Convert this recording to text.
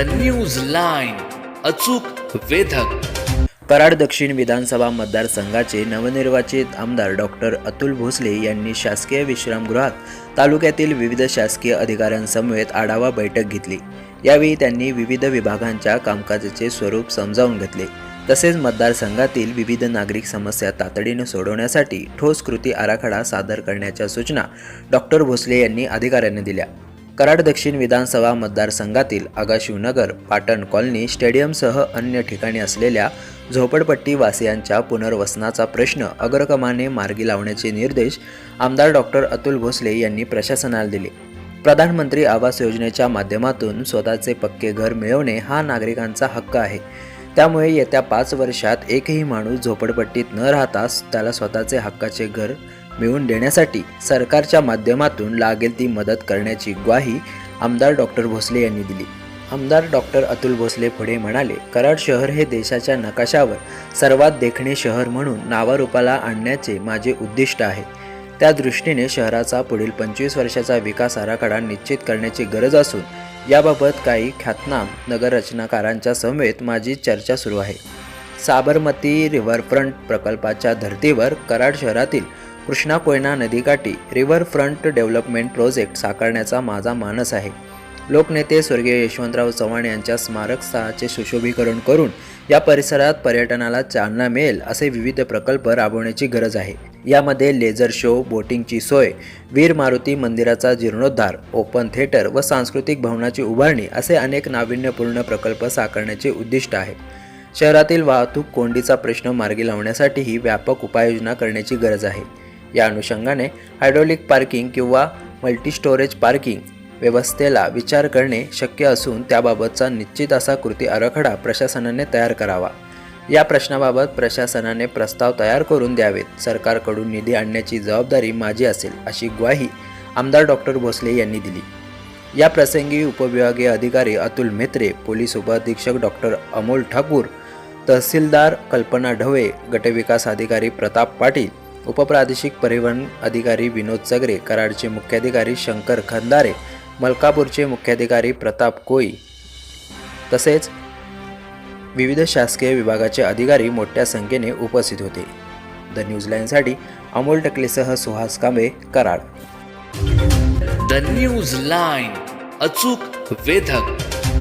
The news line अचूक वेधक. कराड दक्षिण विधानसभा मतदारसंघाचे नवनिर्वाचित आमदार डॉक्टर अतुल भोसले यांनी शासकीय विश्रामगृहात तालुक्यातील विविध शासकीय अधिकाऱ्यांसमवेत आढावा बैठक घेतली. यावेळी त्यांनी विविध विभागांच्या कामकाजाचे स्वरूप समजावून घेतले. तसेच मतदारसंघातील विविध नागरिक समस्या तातडीने सोडवण्यासाठी ठोस कृती आराखडा सादर करण्याच्या सूचना डॉक्टर भोसले यांनी अधिकाऱ्यांना दिल्या. कराड दक्षिण विधानसभा मतदारसंघातील आगाशिवनगर पाटण कॉलनी स्टेडियमसह अन्य ठिकाणी असलेल्या झोपडपट्टी वासियांच्या पुनर्वसनाचा प्रश्न अग्रक्रमाने मार्गी लावण्याचे निर्देश आमदार डॉक्टर अतुल भोसले यांनी प्रशासनाला दिले. प्रधानमंत्री आवास योजनेच्या माध्यमातून स्वतःचे पक्के घर मिळवणे हा नागरिकांचा हक्क आहे. त्यामुळे येत्या पाच वर्षात एकही माणूस झोपडपट्टीत न राहताच त्याला स्वतःचे हक्काचे घर मिळवून देण्यासाठी सरकारच्या माध्यमातून लागेल ती मदत करण्याची ग्वाही आमदार डॉक्टर भोसले यांनी दिली. आमदार डॉक्टर अतुल भोसले पुढे म्हणाले कराड शहर हे देशाच्या नकाशावर सर्वात देखणे शहर म्हणून नावारूपाला आणण्याचे माझे उद्दिष्ट आहे. त्या दृष्टीने शहराचा पुढील पंचवीस वर्षाचा विकास आराखडा निश्चित करण्याची गरज असून याबाबत काही ख्यातनाम नगररचनाकारांच्या समवेत माझी चर्चा सुरू आहे. साबरमती रिव्हरफ्रंट प्रकल्पाच्या धर्तीवर कराड शहरातील कृष्णा कोयना नदीकाठी रिव्हरफ्रंट डेव्हलपमेंट प्रोजेक्ट साकारण्याचा माझा मानस आहे. लोकनेते स्वर्गीय यशवंतराव चव्हाण यांच्या स्मारक स्थळाचे सुशोभीकरण करून या परिसरात पर्यटनाला चालना मिळेल असे विविध प्रकल्प राबवण्याची गरज आहे. यामध्ये लेझर शो बोटिंगची सोय वीर मारुती मंदिराचा जीर्णोद्धार ओपन थिएटर व सांस्कृतिक भवनाची उभारणी असे अनेक नाविन्यपूर्ण प्रकल्प साकारण्याचे उद्दिष्ट आहे. शहरातील वाहतूक कोंडीचा प्रश्न मार्गी लावण्यासाठीही व्यापक उपाययोजना करण्याची गरज आहे. या अनुषंगाने हायड्रोलिक पार्किंग किंवा मल्टी स्टोरेज पार्किंग व्यवस्थेला विचार करणे शक्य असून त्याबाबतचा निश्चित असा कृती आराखडा प्रशासनाने तयार करावा. या प्रश्नाबाबत प्रशासनाने प्रस्ताव तयार करून द्यावेत. सरकारकडून निधी आणण्याची जबाबदारी माझी असेल अशी ग्वाही आमदार डॉक्टर भोसले यांनी दिली. या प्रसंगी उपविभागीय अधिकारी अतुल मेत्रे पोलीस उपअधीक्षक डॉक्टर अमोल ठाकूर तहसीलदार कल्पना ढवे गटविकास अधिकारी प्रताप पाटील उपप्रादेशिक परिवहन अधिकारी विनोद चगरे कराडचे मुख्याधिकारी शंकर खंदारे मलकापूरचे मुख्याधिकारी प्रताप कोई तसेच विविध शासकीय विभागाचे अधिकारी मोठ्या संख्येने उपस्थित होते. द न्यूजलाईनसाठी Amol टकलेसह Suhas Kambe Karad. The news line अचूक वेधक.